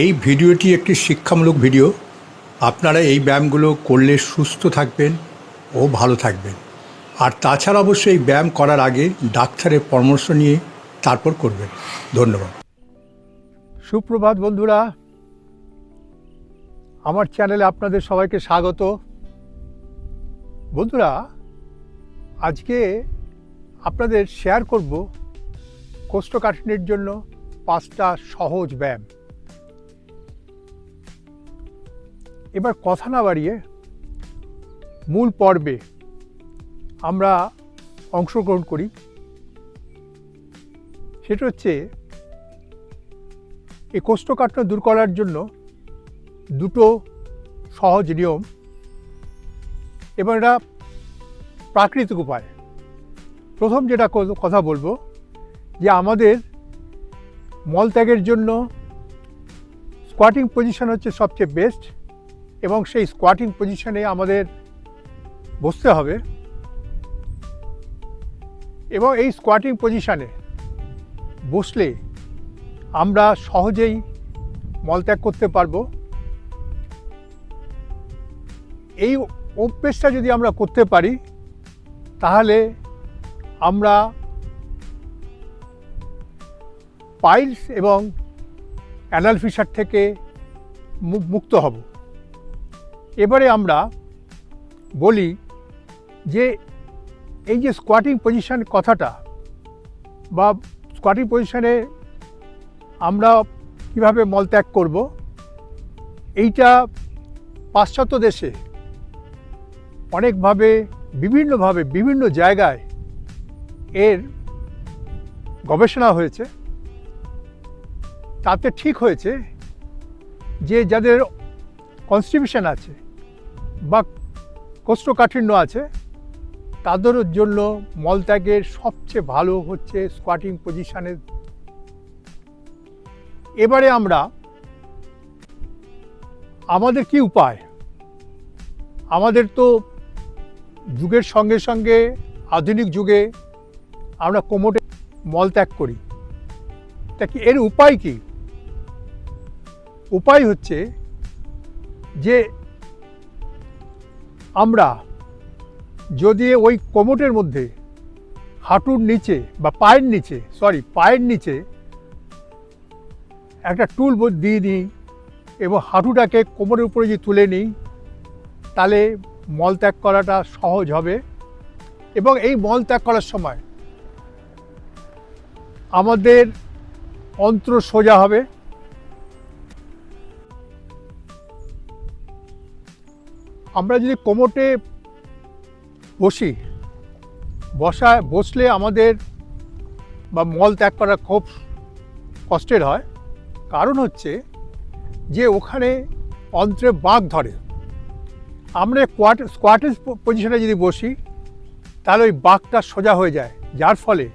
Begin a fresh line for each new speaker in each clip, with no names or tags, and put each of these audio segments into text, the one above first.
এই ভিডিওটি একটি শিক্ষামূলক ভিডিও আপনারা এই ব্যায়ামগুলো করলে সুস্থ থাকবেন ও ভালো থাকবেন আর তাছাড়া অবশ্যই এই ব্যায়াম করার আগে ডাক্তারের পরামর্শ নিয়ে তারপর করবেন ধন্যবাদ সুপ্রভাত বন্ধুরা আমার চ্যানেলে আপনাদের সবাইকে স্বাগত বন্ধুরা আজকে আপনাদের শেয়ার করব কোষ্ঠকাঠিন্যের জন্য পাঁচটা সহজ ব্যায়াম এবার কথা না বাড়িয়ে মূল পর্বে আমরা অংশগ্রহণ করি সেটা হচ্ছে এই কোষ্ঠকাঠিন্য দূর করার জন্য দুটো সহজ নিয়ম এবং এটা প্রাকৃতিক উপায় প্রথম যেটা কথা বলবো যে আমাদের মলত্যাগের জন্য স্কোয়াটিং পজিশন হচ্ছে সবচেয়ে বেস্ট এবং সেই স্কোয়াটিং পজিশনে আমাদের বসতে হবে এবং এই স্কোয়াটিং পজিশানে বসলে আমরা সহজেই মলত্যাগ করতে পারবো এই অভ্যেসটা যদি আমরা করতে পারি তাহলে আমরা পাইলস এবং অ্যানালফিসার থেকে মুক্ত হব এবারে আমরা বলি যে এই যে স্কোয়াটিং পজিশান কথাটা বা স্কোয়াটিং পজিশানে আমরা কিভাবে মলত্যাগ করব এইটা পাশ্চাত্য দেশে অনেকভাবে বিভিন্নভাবে বিভিন্ন জায়গায় এর গবেষণা হয়েছে তাতে ঠিক হয়েছে যে যাদের কনস্টিটিউশন আছে বা কোষ্ঠকাঠিন্য আছে তাদের জন্য মলত্যাগের সবচেয়ে ভালো হচ্ছে স্কোয়াটিং পজিশানে এবারে আমরা আমাদের কি উপায় আমাদের তো যুগের সঙ্গে সঙ্গে আধুনিক যুগে আমরা কোমরে মলত্যাগ করি তা কি এর উপায় কি উপায় হচ্ছে যে আমরা যদি ওই কোমটের মধ্যে হাঁটুর নিচে বা পায়ের নিচে সরি পায়ের নিচে একটা টুল দিয়ে দিই এবং হাঁটুটাকে কোমরের উপরে যদি তুলে নিই তাহলে মল ত্যাগ করাটা সহজ হবে এবং এই মল ত্যাগ করার সময় আমাদের অন্ত্র সোজা হবে আমরা যদি কোমোটে বসি বসায় বসলে আমাদের বা মল ত্যাগ করা খুব কষ্টের হয় কারণ হচ্ছে যে ওখানে অন্ত্রে বাঘ ধরে আমরা কোয়াট স্কোয়াটের পজিশনে যদি বসি তাহলে ওই বাঘটা সোজা হয়ে যায় যার ফলে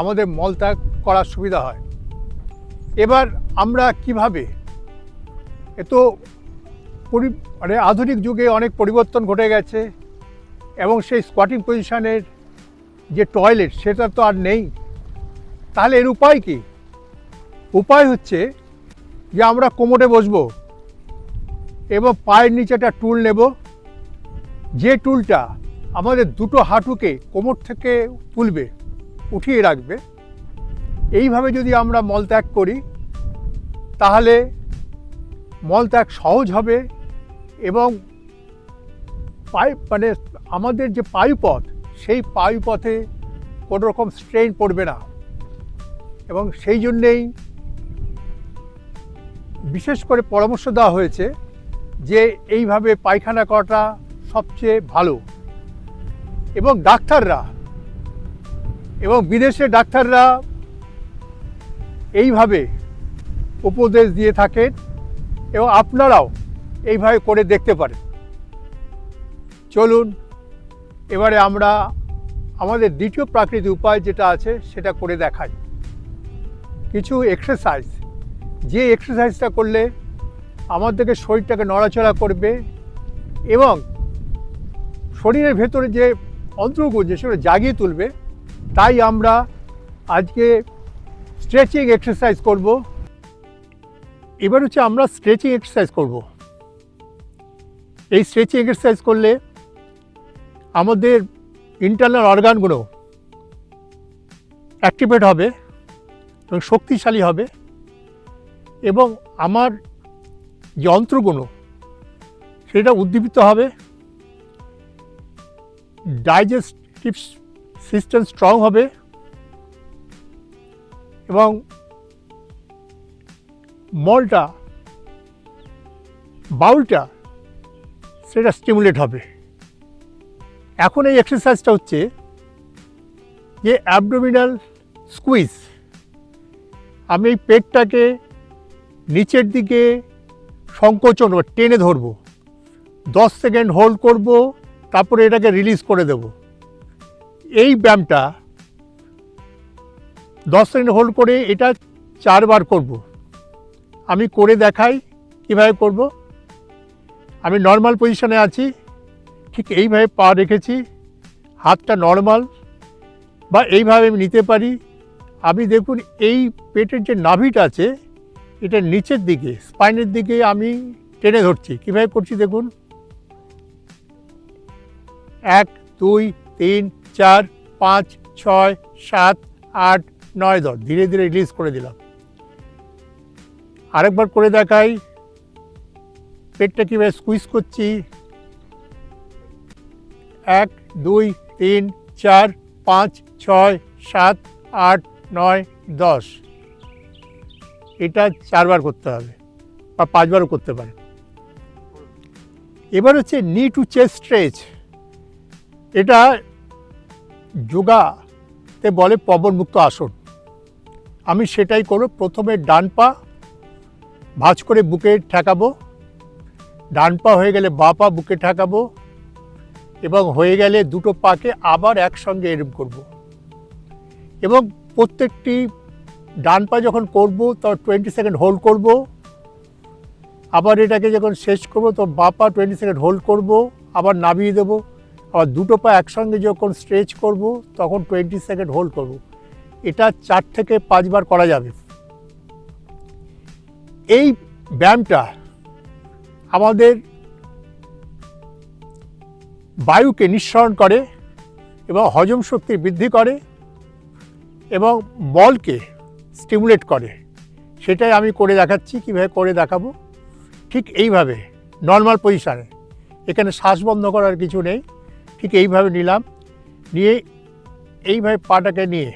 আমাদের মল ত্যাগ করার সুবিধা হয় এবার আমরা কিভাবে এ তো পরি মানে আধুনিক যুগে অনেক পরিবর্তন ঘটে গেছে এবং সেই স্কোয়াটিং পজিশানের যে টয়লেট সেটা তো আর নেই তাহলে এর উপায় কি উপায় হচ্ছে যে আমরা কোমরে বসব এবং পায়ের নিচে একটা টুল নেব যে টুলটা আমাদের দুটো হাঁটুকে কোমর থেকে তুলবে উঠিয়ে রাখবে এইভাবে যদি আমরা মলত্যাগ করি তাহলে মলত্যাগ সহজ হবে এবং পাইপ মানে আমাদের যে পায়ুপথ সেই পায়ুপথে কোনো রকম স্ট্রেন পড়বে না এবং সেই জন্যেই বিশেষ করে পরামর্শ দেওয়া হয়েছে যে এইভাবে পায়খানা করাটা সবচেয়ে ভালো এবং ডাক্তাররা এবং বিদেশে ডাক্তাররা এইভাবে উপদেশ দিয়ে থাকেন এবং আপনারাও এইভাবে করে দেখতে পারে চলুন এবারে আমরা আমাদের দ্বিতীয় প্রাকৃতিক উপায় যেটা আছে সেটা করে দেখাই কিছু এক্সারসাইজ যে এক্সারসাইজটা করলে আমাদেরকে শরীরটাকে নড়াচড়া করবে এবং শরীরের ভেতরে যে যে সেগুলো জাগিয়ে তুলবে তাই আমরা আজকে স্ট্রেচিং এক্সারসাইজ করব এবার হচ্ছে আমরা স্ট্রেচিং এক্সারসাইজ করবো এই স্ট্রেচিং এক্সারসাইজ করলে আমাদের ইন্টারনাল অর্গানগুলো অ্যাক্টিভেট হবে এবং শক্তিশালী হবে এবং আমার যন্ত্রগুলো সেটা উদ্দীপিত হবে ডাইজেস্টিভ সিস্টেম স্ট্রং হবে এবং মলটা বাউলটা সেটা স্টিমুলেট হবে এখন এই এক্সারসাইজটা হচ্ছে যে অ্যাবডোমিনাল স্কুইজ আমি এই পেটটাকে নিচের দিকে সংকোচন বা টেনে ধরব দশ সেকেন্ড হোল্ড করব তারপরে এটাকে রিলিজ করে দেব এই ব্যায়ামটা দশ সেকেন্ড হোল্ড করে এটা চারবার করব আমি করে দেখাই কীভাবে করবো আমি নর্মাল পজিশনে আছি ঠিক এইভাবে পা রেখেছি হাতটা নর্মাল বা এইভাবে আমি নিতে পারি আমি দেখুন এই পেটের যে নাভিটা আছে এটা নিচের দিকে স্পাইনের দিকে আমি টেনে ধরছি কীভাবে করছি দেখুন এক দুই তিন চার পাঁচ ছয় সাত আট নয় দশ ধীরে ধীরে রিলিজ করে দিলাম আরেকবার করে দেখাই পেটটা কীভাবে স্কুইজ করছি এক দুই তিন চার পাঁচ ছয় সাত আট নয় দশ এটা চারবার করতে হবে বা পাঁচবারও করতে পারে এবার হচ্ছে নি টু চেস্ট স্ট্রেচ এটা যোগাতে বলে মুক্ত আসন আমি সেটাই করব প্রথমে ডান পা ভাঁজ করে বুকে ঠেকাবো ডান পা হয়ে গেলে বা পা বুকে ঠাকাবো এবং হয়ে গেলে দুটো পাকে আবার একসঙ্গে এরম করব। এবং প্রত্যেকটি ডান পা যখন করবো তখন টোয়েন্টি সেকেন্ড হোল্ড করব আবার এটাকে যখন শেষ করব তো বা পা টোয়েন্টি সেকেন্ড হোল্ড করব আবার নামিয়ে দেবো আবার দুটো পা একসঙ্গে যখন স্ট্রেচ করব তখন টোয়েন্টি সেকেন্ড হোল্ড করব। এটা চার থেকে পাঁচবার করা যাবে এই ব্যায়ামটা আমাদের বায়ুকে নিঃসরণ করে এবং হজম শক্তি বৃদ্ধি করে এবং বলকে স্টিমুলেট করে সেটাই আমি করে দেখাচ্ছি কীভাবে করে দেখাবো ঠিক এইভাবে নর্মাল পজিশানে এখানে শ্বাস বন্ধ করার কিছু নেই ঠিক এইভাবে নিলাম নিয়ে এইভাবে পাটাকে নিয়ে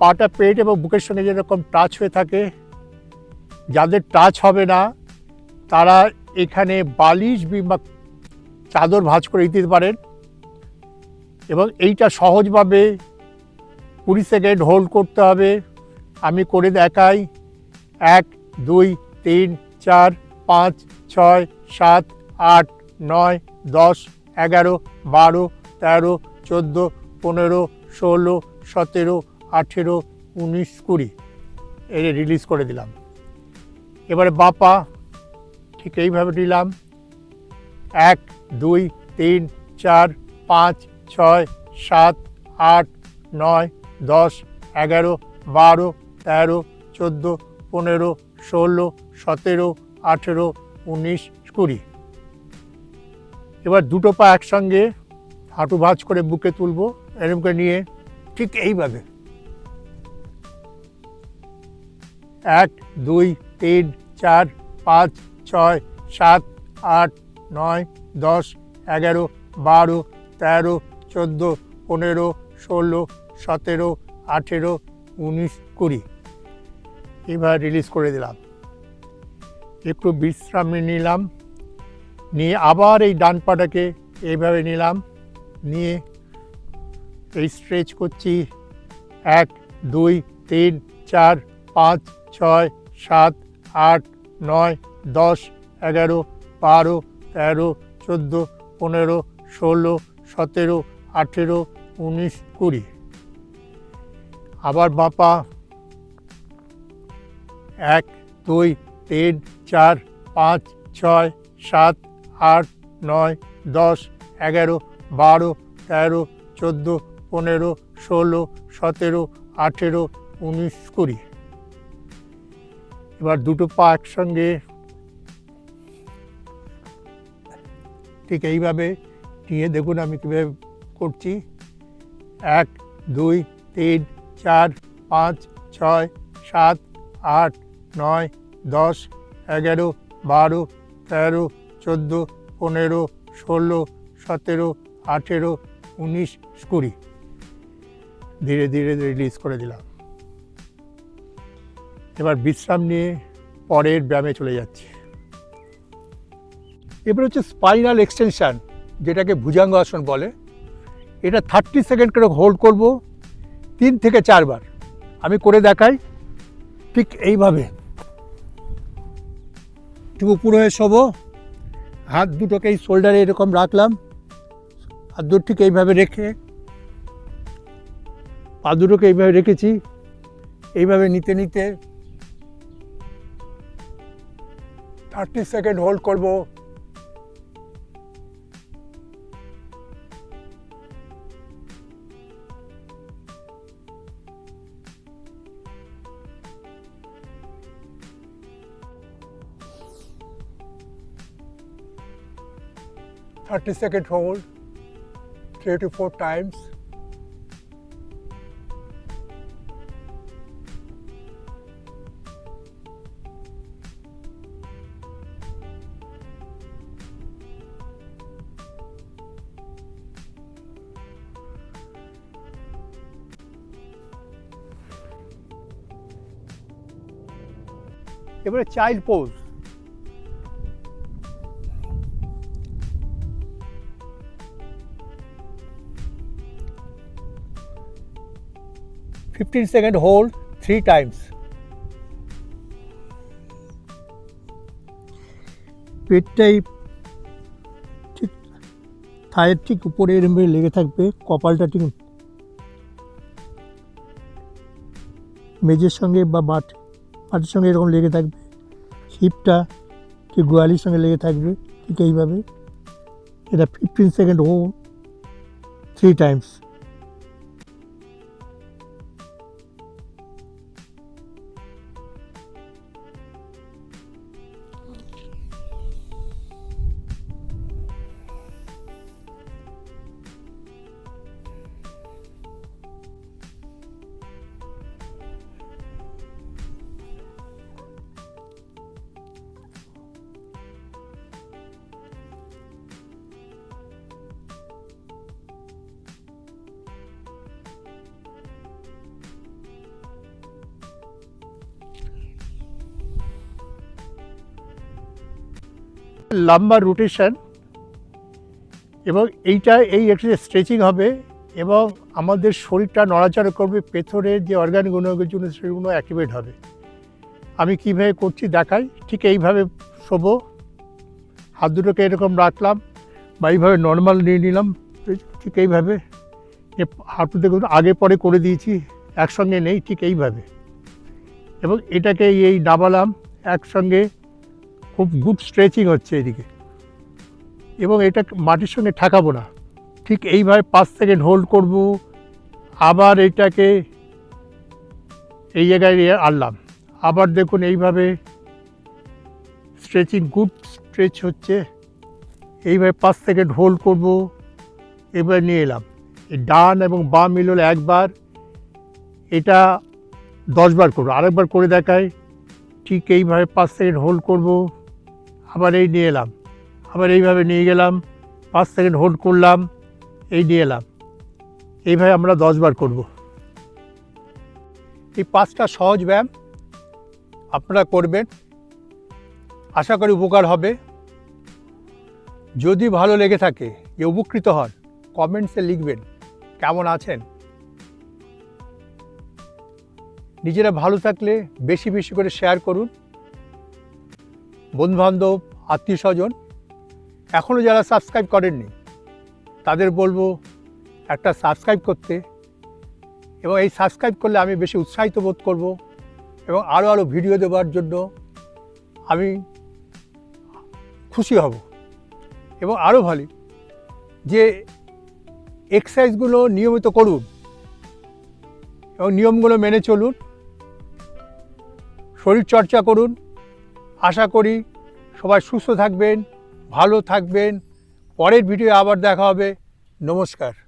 পাটা পেট এবং বুকের সঙ্গে যেরকম টাচ হয়ে থাকে যাদের টাচ হবে না তারা এখানে বালিশ বা চাদর ভাজ করে দিতে পারেন এবং এইটা সহজভাবে কুড়ি সেকেন্ড হোল্ড করতে হবে আমি করে দেখাই এক দুই তিন চার পাঁচ ছয় সাত আট নয় দশ এগারো বারো তেরো চোদ্দো পনেরো ষোলো সতেরো আঠেরো উনিশ কুড়ি এটা রিলিজ করে দিলাম এবারে বাপা ঠিক এইভাবে নিলাম এক দুই তিন চার পাঁচ ছয় সাত আট নয় দশ এগারো বারো তেরো চোদ্দো পনেরো ষোলো সতেরো আঠেরো উনিশ কুড়ি এবার দুটো পা একসঙ্গে হাঁটু ভাঁজ করে বুকে তুলবো এরম করে নিয়ে ঠিক এইভাবে এক দুই তিন চার পাঁচ ছয় সাত আট নয় দশ এগারো বারো তেরো চোদ্দো পনেরো ষোলো সতেরো আঠেরো উনিশ কুড়ি এবার রিলিজ করে দিলাম একটু বিশ্রাম নিলাম নিয়ে আবার এই ডান পাটাকে এইভাবে নিলাম নিয়ে এই স্ট্রেচ করছি এক দুই তিন চার পাঁচ ছয় সাত আট নয় দশ এগারো বারো তেরো চোদ্দো পনেরো ষোলো সতেরো আঠেরো উনিশ কুড়ি আবার বাপা এক দুই তিন চার পাঁচ ছয় সাত আট নয় দশ এগারো বারো তেরো চোদ্দো পনেরো ষোলো সতেরো আঠেরো উনিশ কুড়ি এবার দুটো পা একসঙ্গে ঠিক এইভাবে নিয়ে দেখুন আমি কীভাবে করছি এক দুই তিন চার পাঁচ ছয় সাত আট নয় দশ এগারো বারো তেরো চোদ্দো পনেরো ষোলো সতেরো আঠেরো উনিশ কুড়ি ধীরে ধীরে রিলিজ করে দিলাম এবার বিশ্রাম নিয়ে পরের ব্যায়ামে চলে যাচ্ছি এবার হচ্ছে স্পাইনাল এক্সটেনশান যেটাকে ভুজাঙ্গ আসন বলে এটা থার্টি সেকেন্ড করে হোল্ড করব তিন থেকে চারবার আমি করে দেখাই ঠিক এইভাবে একটু উপর হয়ে শোবো হাত দুটোকে এই শোল্ডারে এরকম রাখলাম হাত দুটো ঠিক এইভাবে রেখে পা দুটোকে এইভাবে রেখেছি এইভাবে নিতে নিতে থার্টি সেকেন্ড হোল্ড করবো 30 second hold three to four times. এবারে child pose 15 second hold three times. পেটটাই ঠিক থায়ের ঠিক উপরে এরমভাবে লেগে থাকবে কপালটা ঠিক মেজের সঙ্গে বা মাঠ মাঠের সঙ্গে এরকম লেগে থাকবে হিপটা ঠিক গোয়ালির সঙ্গে লেগে থাকবে ঠিক এইভাবে এটা fifteen second hold three times lumbar rotation এবং এইটা এই এক্সারসাইজ স্ট্রেচিং হবে এবং আমাদের শরীরটা নড়াচড়া করবে পেথরের যে অর্গানগুলো জন্য সেগুলো অ্যাক্টিভেট হবে আমি কীভাবে করছি দেখাই ঠিক এইভাবে শোবো হাত দুটোকে এরকম রাখলাম বা এইভাবে নর্মাল নিয়ে নিলাম ঠিক এইভাবে হাত দুটো আগে পরে করে দিয়েছি একসঙ্গে নেই ঠিক এইভাবে এবং এটাকে এই নামালাম একসঙ্গে খুব গুড স্ট্রেচিং হচ্ছে এদিকে এবং এটা মাটির সঙ্গে ঠেকাবো না ঠিক এইভাবে পাঁচ সেকেন্ড হোল্ড করব আবার এটাকে এই জায়গায় আনলাম আবার দেখুন এইভাবে স্ট্রেচিং গুড স্ট্রেচ হচ্ছে এইভাবে পাঁচ সেকেন্ড হোল্ড করব এবার নিয়ে এলাম ডান এবং বাম মিল একবার এটা দশবার করবো আরেকবার করে দেখায় ঠিক এইভাবে পাঁচ সেকেন্ড হোল্ড করবো আবার এই নিয়ে এলাম আবার এইভাবে নিয়ে গেলাম পাঁচ সেকেন্ড হোল্ড করলাম এই নিয়ে এলাম এইভাবে আমরা দশবার করব এই পাঁচটা সহজ ব্যায়াম আপনারা করবেন আশা করি উপকার হবে যদি ভালো লেগে থাকে যে উপকৃত হন কমেন্টসে লিখবেন কেমন আছেন নিজেরা ভালো থাকলে বেশি বেশি করে শেয়ার করুন বন্ধুবান্ধব আত্মীয় স্বজন এখনও যারা সাবস্ক্রাইব করেননি তাদের বলবো একটা সাবস্ক্রাইব করতে এবং এই সাবস্ক্রাইব করলে আমি বেশি উৎসাহিত বোধ করব এবং আরও আরও ভিডিও দেওয়ার জন্য আমি খুশি হব এবং আরও ভালো যে এক্সারসাইজগুলো নিয়মিত করুন এবং নিয়মগুলো মেনে চলুন শরীরচর্চা করুন আশা করি সবাই সুস্থ থাকবেন ভালো থাকবেন পরের ভিডিও আবার দেখা হবে নমস্কার